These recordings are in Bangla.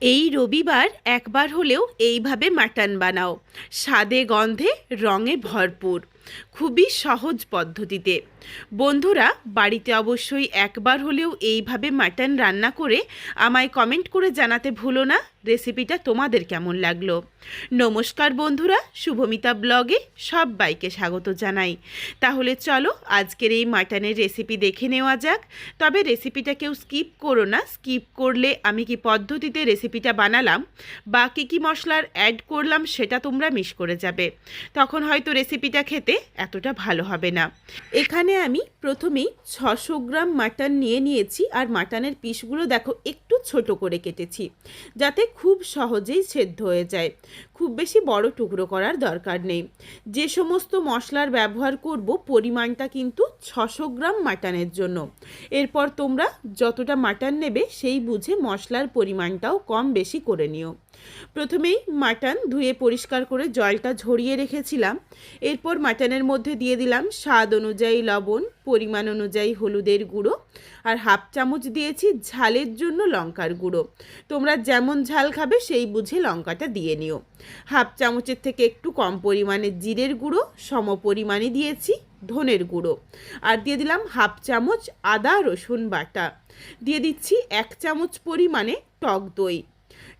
এই রবিবার একবার হলেও এইভাবে মাটন বানাও। স্বাদে গন্ধে রঙে ভরপুর। খুবই সহজ পদ্ধতিতে। বন্ধুরা, বাড়িতে অবশ্যই একবার হলেও এইভাবে মাটন রান্না করে আমায় কমেন্ট করে জানাতে ভুলো না। রেসিপিটা তোমাদের কেমন লাগল? নমস্কার বন্ধুরা, শুভমিতা ব্লগে সবাইকে স্বাগত জানাই। তাহলে চলো আজকের এই মাটনের রেসিপি দেখে নেওয়া যাক। তবে রেসিপিটা কেউ স্কিপ করো না। স্কিপ করলে আমি কি পদ্ধতিতে রেসিপিটা বানালাম বা কী কী মশলার অ্যাড করলাম সেটা তোমরা মিস করে যাবে। তখন হয়তো রেসিপিটা খেতে এতটা ভালো হবে না। এখানে আমি প্রথমেই ছশো গ্রাম মাটন নিয়ে নিয়েছি আর মাটনের পিসগুলো দেখো একটু ছোট করে কেটেছি, যাতে খুব সহজেই সেদ্ধ হয়ে যায়। খুব বেশি বড় টুকরো করার দরকার নেই। যে সমস্ত মশলার ব্যবহার করব পরিমাণটা কিন্তু ছশো গ্রাম মাটনের জন্য। এরপর তোমরা যতটা মাটন নেবে সেই বুঝে মশলার পরিমাণটাও কম বেশি করে নিও। প্রথমেই মাটন ধুয়ে পরিষ্কার করে জলটা ঝরিয়ে রেখেছিলাম। এরপর মাটনের মধ্যে দিয়ে দিলাম স্বাদ অনুযায়ী লবণ, পরিমাণ অনুযায়ী হলুদের গুঁড়ো আর হাফ চামচ দিয়েছি ঝালের জন্য লঙ্কার গুঁড়ো। তোমরা যেমন ঝাল খাবে সেই বুঝে লঙ্কাটা দিয়ে নিও। হাফ চামচের থেকে একটু কম পরিমাণে জিরের গুঁড়ো, সম পরিমাণে দিয়েছি ধনের গুঁড়ো। আর দিয়ে দিলাম হাফ চামচ আদা রসুন বাটা। দিয়ে দিচ্ছি এক চামচ পরিমাণে টক দই।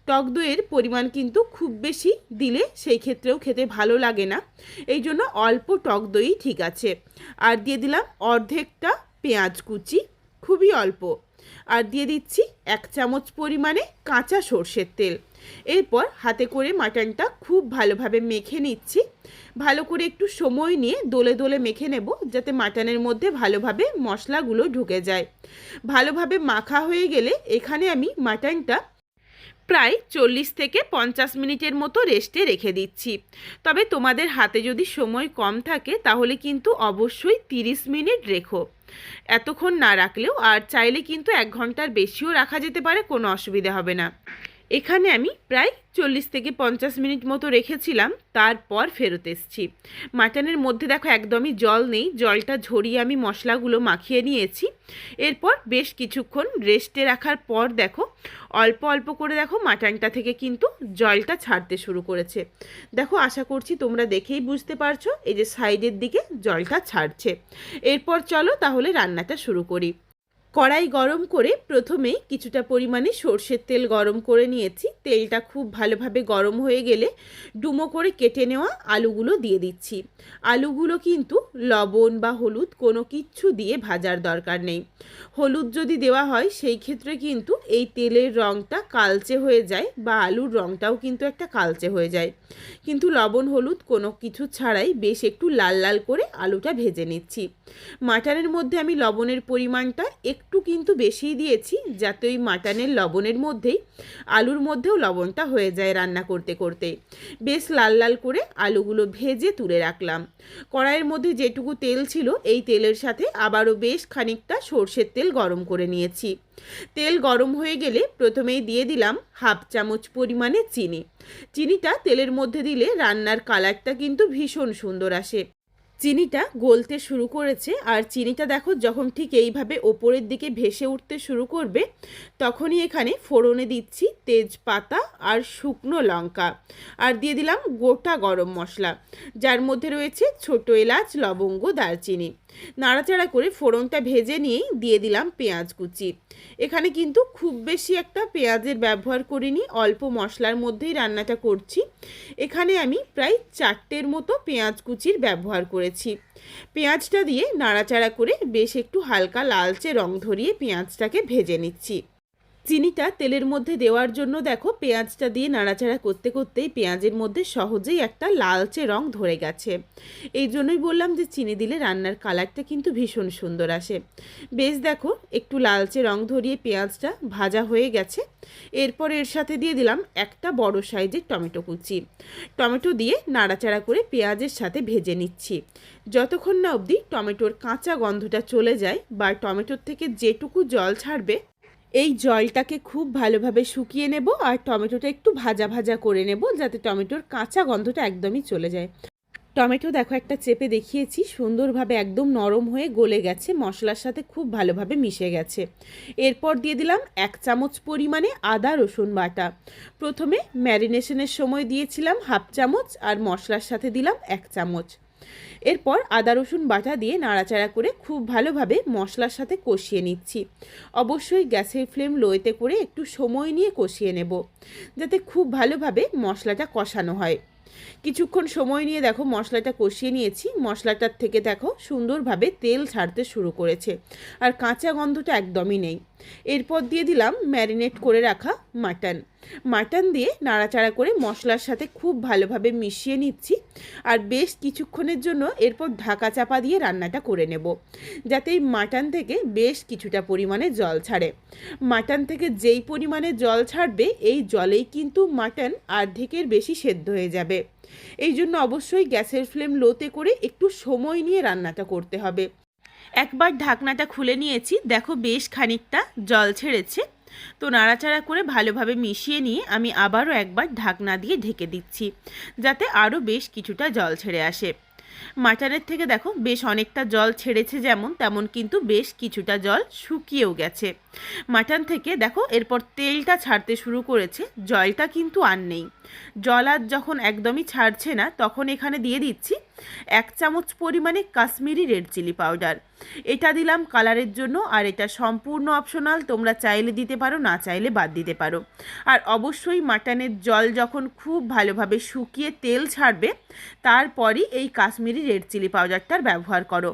টক দইয়ের পরিমাণ কিন্তু খুব বেশি দিলে সেই ক্ষেত্রেও খেতে ভালো লাগে না। এই জন্য অল্প টক দই ঠিক আছে। আর দিয়ে দিলাম অর্ধেকটা পেঁয়াজ কুচি, খুবই অল্প। আর দিয়ে দিচ্ছি এক চামচ পরিমাণে কাঁচা সর্ষের তেল। এরপর হাতে করে মাটনটা খুব ভালোভাবে মেখে নিচ্ছি। ভালো করে একটু সময় নিয়ে দোলে দোলে মেখে নেব যাতে মাটনের মধ্যে ভালোভাবে মশলাগুলো ঢুকে যায়। ভালোভাবে মাখা হয়ে গেলে এখানে আমি মাটনটা প্রায় চল্লিশ থেকে পঞ্চাশ মিনিটের মতো রেস্টে রেখে দিচ্ছি। তবে তোমাদের হাতে যদি সময় কম থাকে, তাহলে কিন্তু অবশ্যই তিরিশ মিনিট রেখো। এতক্ষণ না রাখলেও আর চাইলে কিন্তু এক ঘণ্টার বেশিও রাখা যেতে পারে, কোনো অসুবিধা হবে না। এখানে আমি প্রায় চল্লিশ থেকে পঞ্চাশ মিনিট মতো রেখেছিলাম, তারপর ফেরত এসছি। মাটনের মধ্যে দেখো একদমই জল নেই, জলটা ঝরিয়ে আমি মশলাগুলো মাখিয়ে নিয়েছি। এরপর বেশ কিছুক্ষণ রেস্টে রাখার পর দেখো, অল্প অল্প করে দেখো মাটনটা থেকে কিন্তু জলটা ছাড়তে শুরু করেছে। দেখো, আশা করছি তোমরা দেখেই বুঝতে পারছ, এই যে সাইডের দিকে জলটা ছাড়ছে। এরপর চলো তাহলে রান্নাটা শুরু করি। কড়াই গরম করে প্রথমেই কিছুটা পরিমাণে সর্ষের তেল গরম করে নিয়েছি। তেলটা খুব ভালোভাবে গরম হয়ে গেলে ডুমো করে কেটে নেওয়া আলুগুলো দিয়ে দিচ্ছি। আলুগুলো কিন্তু লবণ বা হলুদ কোনো কিচ্ছু দিয়ে ভাজার দরকার নেই। হলুদ যদি দেওয়া হয়, সেই ক্ষেত্রে কিন্তু এই তেলের রঙটা কালচে হয়ে যায় বা আলুর রঙটাও কিন্তু একটা কালচে হয়ে যায়। কিন্তু লবণ, হলুদ কোনো কিছু ছাড়াই বেশ একটু লাল লাল করে আলুটা ভেজে নিচ্ছি। মাটনের মধ্যে আমি লবণের পরিমাণটা একটু কিন্তু বেশিই দিয়েছি, যাতে ওই মাটনের লবণের মধ্যেই আলুর মধ্যেও লবণটা হয়ে যায় রান্না করতে করতে। বেশ লাল লাল করে আলুগুলো ভেজে তুলে রাখলাম। কড়াইয়ের মধ্যে যেটুকু তেল ছিল, এই তেলের সাথে আবারও বেশ খানিকটা সর্ষের তেল গরম করে নিয়েছি। তেল গরম হয়ে গেলে প্রথমেই দিয়ে দিলাম হাফ চামচ পরিমাণে চিনি। চিনিটা তেলের মধ্যে দিলে রান্নার কালারটা কিন্তু ভীষণ সুন্দর আসে। চিনিটা গলতে শুরু করেছে আর চিনিটা দেখো যখন ঠিক এইভাবে ওপরের দিকে ভেসে উঠতে শুরু করবে, তখনই এখানে ফোড়নে দিচ্ছি তেজপাতা আর শুকনো লঙ্কা। আর দিয়ে দিলাম গোটা গরম মশলা, যার মধ্যে রয়েছে ছোট এলাচ, লবঙ্গ, দারচিনি। নাড়াচাড়া করে ফোড়নটা ভেজে নিয়েই দিয়ে দিলাম পেঁয়াজ কুচি। এখানে কিন্তু খুব বেশি একটা পেঁয়াজের ব্যবহার করিনি, অল্প মশলার মধ্যেই রান্নাটা করছি। এখানে আমি প্রায় চারটের মতো পেঁয়াজ কুচির ব্যবহার করেছি। পেঁয়াজটা দিয়ে নাড়াচাড়া করে বেশ একটু হালকা লালচে রং ধরিয়ে পেঁয়াজটাকে ভেজে নিচ্ছি। চিনিটা তেলের মধ্যে দেওয়ার জন্য দেখো পেঁয়াজটা দিয়ে নাড়াচাড়া করতে করতেই পেঁয়াজের মধ্যে সহজেই একটা লালচে রং ধরে গেছে। এই জন্যই বললাম যে চিনি দিলে রান্নার কালারটা কিন্তু ভীষণ সুন্দর আসে। বেশ দেখো, একটু লালচে রং ধরিয়ে পেঁয়াজটা ভাজা হয়ে গেছে। এরপর এর সাথে দিয়ে দিলাম একটা বড় সাইজের টমেটো কুচি। টমেটো দিয়ে নাড়াচাড়া করে পেঁয়াজের সাথে ভেজে নিচ্ছি। যতক্ষণ না অবধি টমেটোর কাঁচা গন্ধটা চলে যায় বা টমেটোর থেকে যেটুকু জল ছাড়বে এই জলটাকে খুব ভালোভাবে শুকিয়ে নেব আর টমেটোটা একটু ভাজা ভাজা করে নেব যাতে টমেটোর কাঁচা গন্ধটা একদমই চলে যায়। টমেটো দেখো একটা চেপে দেখিয়েছি, সুন্দরভাবে একদম নরম হয়ে গলে গেছে, মশলার সাথে খুব ভালোভাবে মিশে গেছে। এরপর দিয়ে দিলাম এক চামচ পরিমাণে আদা, রসুন বাটা। প্রথমে ম্যারিনেশনের সময় দিয়েছিলাম হাফ চামচ আর মশলার সাথে দিলাম এক চামচ। এরপর আদা, রসুন বাটা দিয়ে নাড়াচাড়া করে খুব ভালোভাবে মশলার সাথে কষিয়ে নিচ্ছি। অবশ্যই গ্যাসের ফ্লেম লোয়েতে করে একটু সময় নিয়ে কষিয়ে নেব, যাতে খুব ভালোভাবে মশলাটা কষানো হয়। কিছুক্ষণ সময় নিয়ে দেখো মশলাটা কষিয়ে নিয়েছি। মশলাটার থেকে দেখো সুন্দরভাবে তেল ছাড়তে শুরু করেছে আর কাঁচা গন্ধটা একদমই নেই। এরপর দিয়ে দিলাম ম্যারিনেট করে রাখা মাটন। মাটন দিয়ে নাড়াচাড়া করে মশলার সাথে খুব ভালোভাবে মিশিয়ে নিচ্ছি। আর বেশ কিছুক্ষণের জন্য এরপর ঢাকা চাপা দিয়ে রান্নাটা করে নেব, যাতে এই মাটন থেকে বেশ কিছুটা পরিমাণে জল ছাড়ে। মাটন থেকে যেই পরিমাণে জল ছাড়বে, এই জলেই কিন্তু মাটন অর্ধেকের বেশি সেদ্ধ হয়ে যাবে। এই জন্য অবশ্যই গ্যাসের ফ্লেম লোতে করে একটু সময় নিয়ে রান্নাটা করতে হবে। একবার ঢাকনাটা খুলে নিয়েছি, দেখো বেশ খানিকটা জল ছেড়েছে। তো নাড়াচাড়া করে ভালোভাবে মিশিয়ে নিয়ে আমি আবারও একবার ঢাকনা দিয়ে ঢেকে দিচ্ছি, যাতে আরও বেশ কিছুটা জল ছেড়ে আসে। মাটনের থেকে দেখো বেশ অনেকটা জল ছেড়েছে যেমন, তেমন কিন্তু বেশ কিছুটা জল শুকিয়েও গেছে। মাটন থেকে দেখো এরপর তেলটা ছাড়তে শুরু করেছে, জলটা কিন্তু আর নেই। জল আর যখন একদমই ছাড়ছে না, তখন এখানে দিয়ে দিচ্ছি এক চামচ পরিমাণে কাশ্মীরি রেড চিলি পাউডার। এটা দিলাম কালারের জন্য, আর এটা সম্পূর্ণ অপশনাল, তোমরা চাইলে দিতে পারো, না চাইলে বাদ দিতে পারো। আর অবশ্যই মাটনের জল যখন খুব ভালোভাবে শুকিয়ে তেল ছাড়বে, তারপরই এই কাশ্মীরি রেড চিলি পাউডারটার ব্যবহার করো।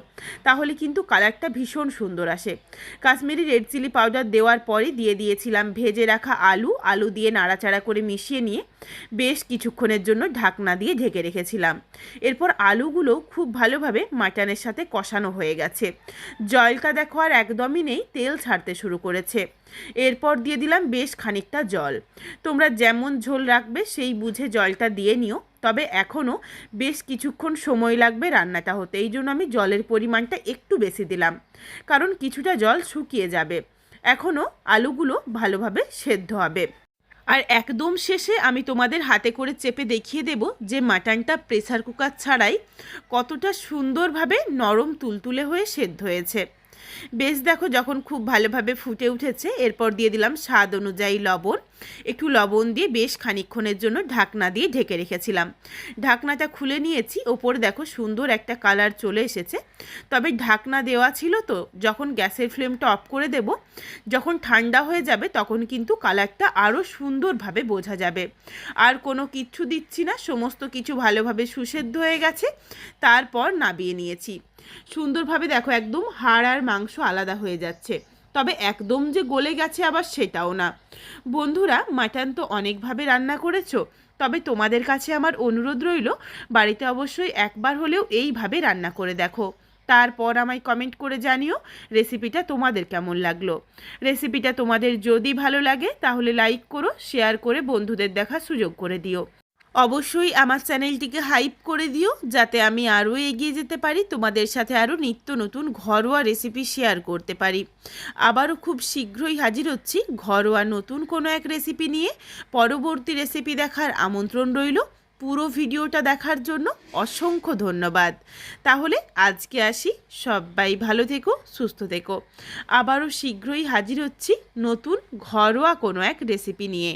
তাহলে কিন্তু কালারটা ভীষণ সুন্দর আসে। কাশ্মীরি রেড চিলি পাউডার দেওয়ার পরই দিয়ে দিয়েছিলাম ভেজে রাখা আলু আলু দিয়ে নাড়াচাড়া করে মিশিয়ে নিয়ে বেশ কিছুক্ষণের জন্য ঢাকনা দিয়ে ঢেকে রেখেছিলাম। এরপর আলুগুলো খুব ভালোভাবে মাটনের সাথে কষানো হয়ে গেছে। জলটা দেখো আর একদমই নেই, তেল ছাড়তে শুরু করেছে। এরপর দিয়ে দিলাম বেশ খানিকটা জল। তোমরা যেমন ঝোল রাখবে, সেই বুঝে জলটা দিয়ে নিও। তবে এখনও বেশ কিছুক্ষণ সময় লাগবে রান্নাটা হতে। এই জন্য আমি জলের পরিমাণটা একটু বেশি দিলাম। কারণ কিছুটা জল শুকিয়ে যাবে। এখনও আলুগুলো ভালোভাবে সেদ্ধ হবে। আর একদম শেষে আমি তোমাদের হাতে করে চেপে দেখিয়ে দেব যে মাটনটা প্রেসার কুকার ছাড়াই কতটা সুন্দরভাবে নরম তুলতুলে হয়ে সেদ্ধ হয়েছে। বেশ দেখো যখন খুব ভালোভাবে ফুটে উঠেছে, এরপর দিয়ে দিলাম স্বাদ অনুযায়ী লবণ। একটু লবণ দিয়ে বেশ খানিক্ষণের জন্য ঢাকনা দিয়ে ঢেকে রেখেছিলাম। ঢাকনাটা খুলে নিয়েছি, ওপরে দেখো সুন্দর একটা কালার চলে এসেছে। তবে ঢাকনা দেওয়া ছিল তো, যখন গ্যাসের ফ্লেমটা অফ করে দেব, যখন ঠান্ডা হয়ে যাবে তখন কিন্তু কালারটা আরও সুন্দরভাবে বোঝা যাবে। আর কোনো কিচ্ছু দিচ্ছি না, সমস্ত কিছু ভালোভাবে সুসেদ্ধ হয়ে গেছে, তারপর নাবিয়ে নিয়েছি। সুন্দরভাবে দেখো একদম হাড় আর মাংস আলাদা হয়ে যাচ্ছে। তবে একদম যে গলে গেছে আবার সেটাও না। বন্ধুরা, মাটন তো অনেকভাবে রান্না করেছ, তবে তোমাদের কাছে আমার অনুরোধ রইল, বাড়িতে অবশ্যই একবার হলেও এইভাবে রান্না করে দেখো। তারপর আমায় কমেন্ট করে জানিও রেসিপিটা তোমাদের কেমন লাগল। রেসিপিটা তোমাদের যদি ভালো লাগে, তাহলে লাইক করো শেয়ার করে বন্ধুদের দেখার সুযোগ করে দিও। অবশ্যই আমার চ্যানেলটিকে হাইপ করে দিও, যাতে আমি আরও এগিয়ে যেতে পারি, তোমাদের সাথে আরও নিত্য নতুন ঘরোয়া রেসিপি শেয়ার করতে পারি। আবারও খুব শীঘ্রই হাজির হচ্ছি ঘরোয়া নতুন কোনো এক রেসিপি নিয়ে। পরবর্তী রেসিপি দেখার আমন্ত্রণ রইল পুরো ভিডিওটা দেখার জন্য অসংখ্য ধন্যবাদ। তাহলে আজকে আসি, সবাই ভালো থেকো, সুস্থ থেকো। আবারও শীঘ্রই হাজির হচ্ছি নতুন ঘরোয়া কোনো এক রেসিপি নিয়ে।